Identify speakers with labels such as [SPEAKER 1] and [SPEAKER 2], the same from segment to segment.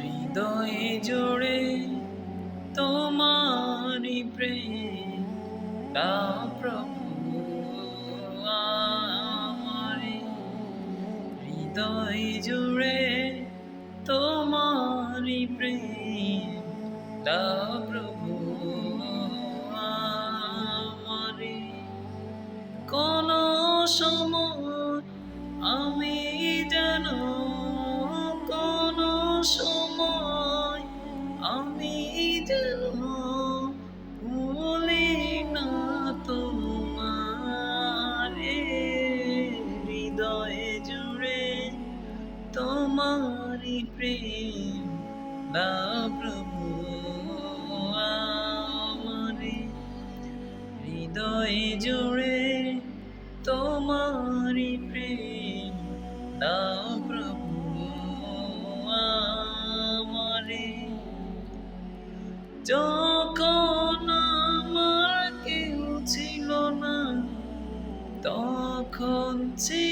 [SPEAKER 1] হৃদয়ে জোড়ে তোমারি প্রেম প্রভু আমারে। হৃদয় জুড়ে তোমারি প্রেম প্রভু আমারে। কোন সময় তোমারি প্রেম। দাও প্রভু আমারে হৃদয়ে জুড়ে তোমারি প্রেম। দাও প্রভু আমারে যখন আমার কেউ ছিল না, তখন ছিলে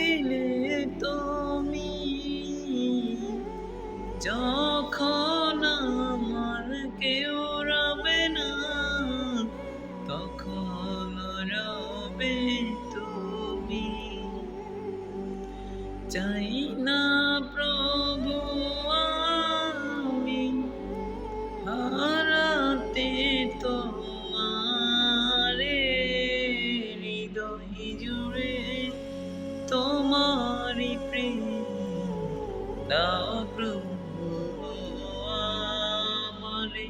[SPEAKER 1] চাই না প্রভু আমি, হারাতে তোমারে, হৃদয় জুড়ে তোমারি প্রেম দাও প্রভু আমারে,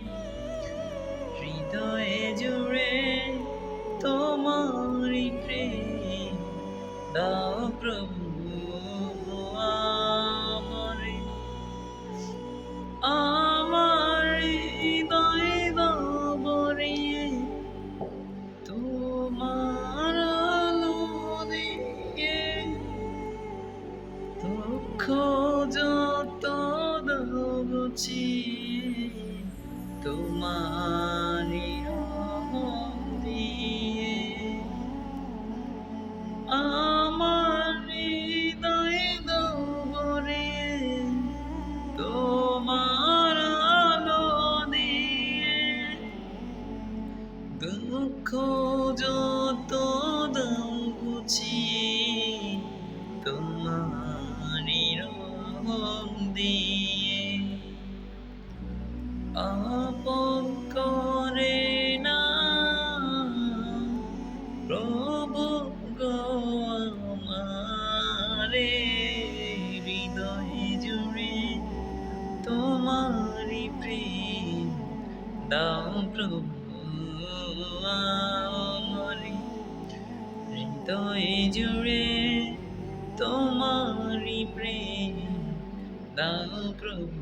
[SPEAKER 1] হৃদয়ে জুড়ে তোমারি প্রেম দাও প্রভু দুঃখ যত দবছি তোমারি আপন করে না। প্রভু গো হৃদয় জুড়ে তোমারি প্রেম দাও প্রভু আমারে। হৃদয় জুড়ে তোমারি প্রেম দাও প্রভু